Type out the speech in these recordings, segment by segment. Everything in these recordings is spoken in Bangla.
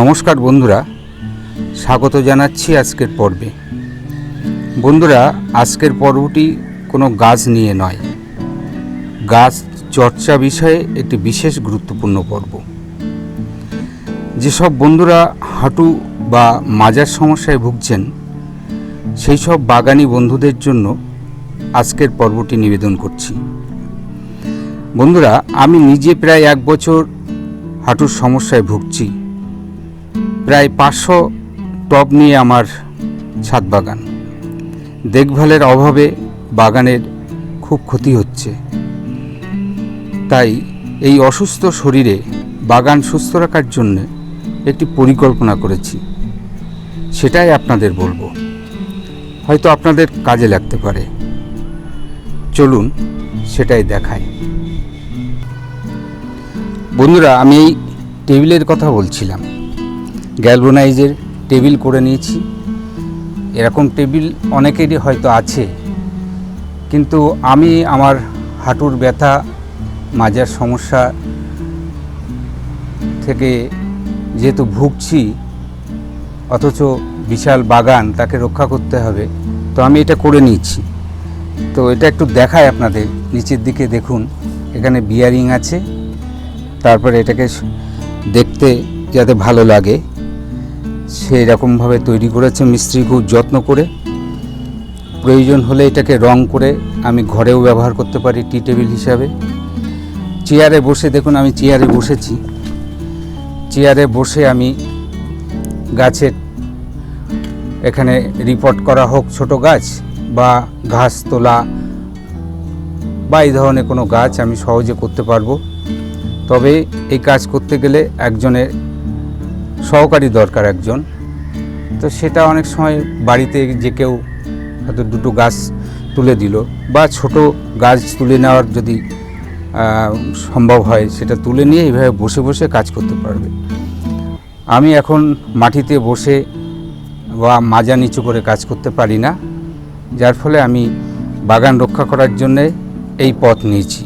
নমস্কার বন্ধুরা, স্বাগত জানাচ্ছি আজকের পর্বে। বন্ধুরা, আজকের পর্বটি কোনো গাছ নিয়ে নয়। গাছ চর্চা বিষয়ে একটি বিশেষ গুরুত্বপূর্ণ পর্ব। যেসব বন্ধুরা হাঁটু বা মাজার সমস্যায় ভুগছেন, সেই সব বাগানি বন্ধুদের জন্য আজকের পর্বটি নিবেদন করছি। বন্ধুরা, আমি নিজে প্রায় এক বছর হাঁটুর সমস্যায় ভুগছি। প্রায় পাঁচশো টব নিয়ে আমার ছাদ বাগান। দেখভালের অভাবে বাগানের খুব ক্ষতি হচ্ছে। তাই এই অসুস্থ শরীরে বাগান সুস্থ রাখার জন্য একটি পরিকল্পনা করেছি। সেটাই আপনাদের বলব। হয়তো আপনাদের কাজে লাগতে পারে। চলুন, সেটাই দেখাই। বন্ধুরা, আমি এই টেবিলের কথা বলছিলাম। গ্যালবোনাইজের টেবিল করে নিয়েছি। এরকম টেবিল অনেকেরই হয়তো আছে। কিন্তু আমি আমার হাঁটুর ব্যথা, মাজার সমস্যা থেকে যেহেতু ভুগছি, অথচ বিশাল বাগান, তাকে রক্ষা করতে হবে। তো আমি এটা করে নিচ্ছি তো এটা একটু দেখায় আপনাদের। নিচের দিকে দেখুন, এখানে বিয়ারিং আছে। তারপরে এটাকে দেখতে যাতে ভালো লাগে। সেই রকমভাবে তৈরি করেছে মিস্ত্রি খুব যত্ন করে। প্রয়োজন হলে এটাকে রং করে আমি ঘরেও ব্যবহার করতে পারি টি টেবিল হিসাবে। চেয়ারে বসে দেখুন, আমি চেয়ারে বসেছি। চেয়ারে বসে আমি গাছের এখানে রিপোর্ট করা হোক, ছোট গাছ বা ঘাস তোলা বা এই ধরনের কোনো গাছ আমি সহজে করতে পারব। তবে এই কাজ করতে গেলে একজনের সহকারী দরকার একজন। তো সেটা অনেক সময় বাড়িতে যে কেউ হয়তো দুটো গাছ তুলে দিল বা ছোট গাছ তুলে নেওয়ার যদি সম্ভব হয় সেটা তুলে নিয়ে এইভাবে বসে বসে কাজ করতে পারবে। আমি এখন মাটিতে বসে বা মাজা নিচু করে কাজ করতে পারি না, যার ফলে আমি বাগান রক্ষা করার জন্যে এই পথ নিয়েছি।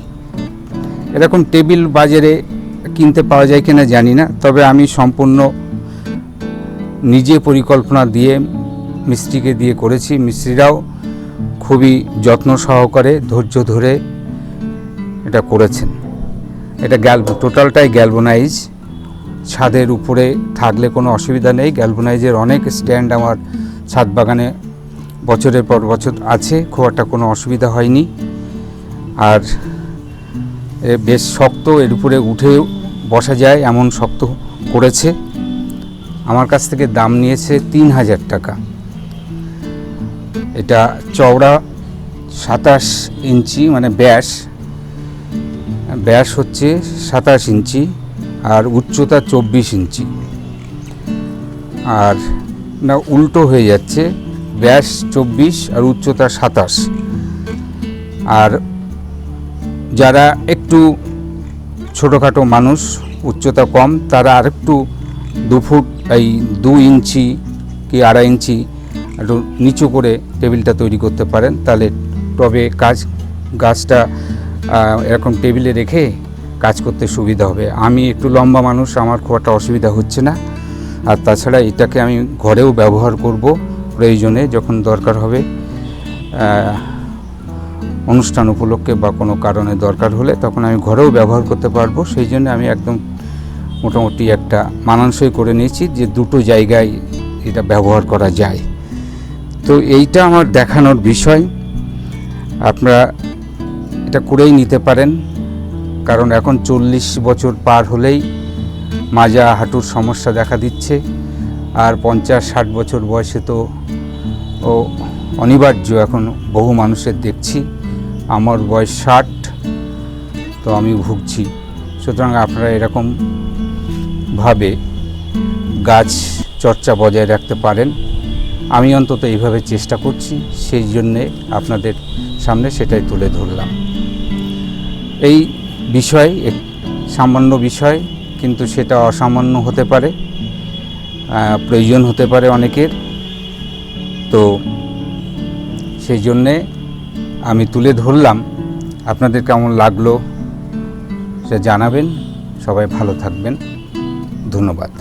এরকম টেবিল বাজারে কিনতে পাওয়া যায় কিনা জানি না, তবে আমি সম্পূর্ণ নিজে পরিকল্পনা দিয়ে মিস্ত্রিকে দিয়ে করেছি। মিস্ত্রিরাও খুবই যত্ন সহকারে ধৈর্য ধরে এটা করেছেন। এটা গ্যাল টোটালটাই গ্যালবোনাইজ ছাদের উপরে থাকলে কোনো অসুবিধা নেই। গ্যালবোনাইজের অনেক স্ট্যান্ড আমার ছাদ বাগানে বছরের পর বছর আছে। খুব একটা কোনো অসুবিধা হয়নি। আর বেশ শক্ত, এর উপরে উঠে বসা যায়, এমন শক্ত করেছে। আমার কাছ থেকে দাম নিয়েছে তিন হাজার টাকা। এটা চওড়া সাতাশ ইঞ্চি মানে ব্যাস। ব্যাস হচ্ছে সাতাশ ইঞ্চি আর উচ্চতা চব্বিশ ইঞ্চি। আর না, উল্টো হয়ে যাচ্ছে, ব্যাস চব্বিশ আর উচ্চতা সাতাশ। আর যারা একটু ছোটোখাটো মানুষ, উচ্চতা কম, তারা আরেকটু দু ফুট এই দু ইঞ্চি কি আড়াই ইঞ্চি একটু নিচু করে টেবিলটা তৈরি করতে পারেন। তাহলে টবে কাজ, গাছটা এরকম টেবিলে রেখে কাজ করতে সুবিধা হবে। আমি একটু লম্বা মানুষ, আমার খুব একটা অসুবিধা হচ্ছে না। আর তাছাড়া এটাকে আমি ঘরেও ব্যবহার করব প্রয়োজনে যখন দরকার হবে। অনুষ্ঠান উপলক্ষে বা কোনো কারণে দরকার হলে তখন আমি ঘরেও ব্যবহার করতে পারব। সেই জন্য আমি একদম মোটামুটি একটা মানানসই করে নিয়েছি যে দুটো জায়গায় এটা ব্যবহার করা যায়। তো এইটা আমার দেখানোর বিষয়। আপনারা এটা করেই নিতে পারেন। কারণ এখন চল্লিশ বছর পার হলেই মাজা হাঁটুর সমস্যা দেখা দিচ্ছে। আর পঞ্চাশ, ষাট বছর বয়সে তো ও অনিবার্য এখন বহু মানুষের দেখছি। আমার বয়স ষাট, তো আমি ভুগছি। সুতরাং আপনারা এরকম ভাবে গাছ চর্চা বজায় রাখতে পারেন। আমি অন্তত এইভাবে চেষ্টা করছি, সেই জন্যে আপনাদের সামনে সেটাই তুলে ধরলাম। এই বিষয়, এক- সামান্য বিষয়, কিন্তু সেটা অসামান্য হতে পারে প্রয়োজন হতে পারে অনেকের। তো সেই জন্যে আমি তুলে ধরলাম। আপনাদের কেমন লাগল সে জানাবেন। সবাই ভালো থাকবেন। ধন্যবাদ।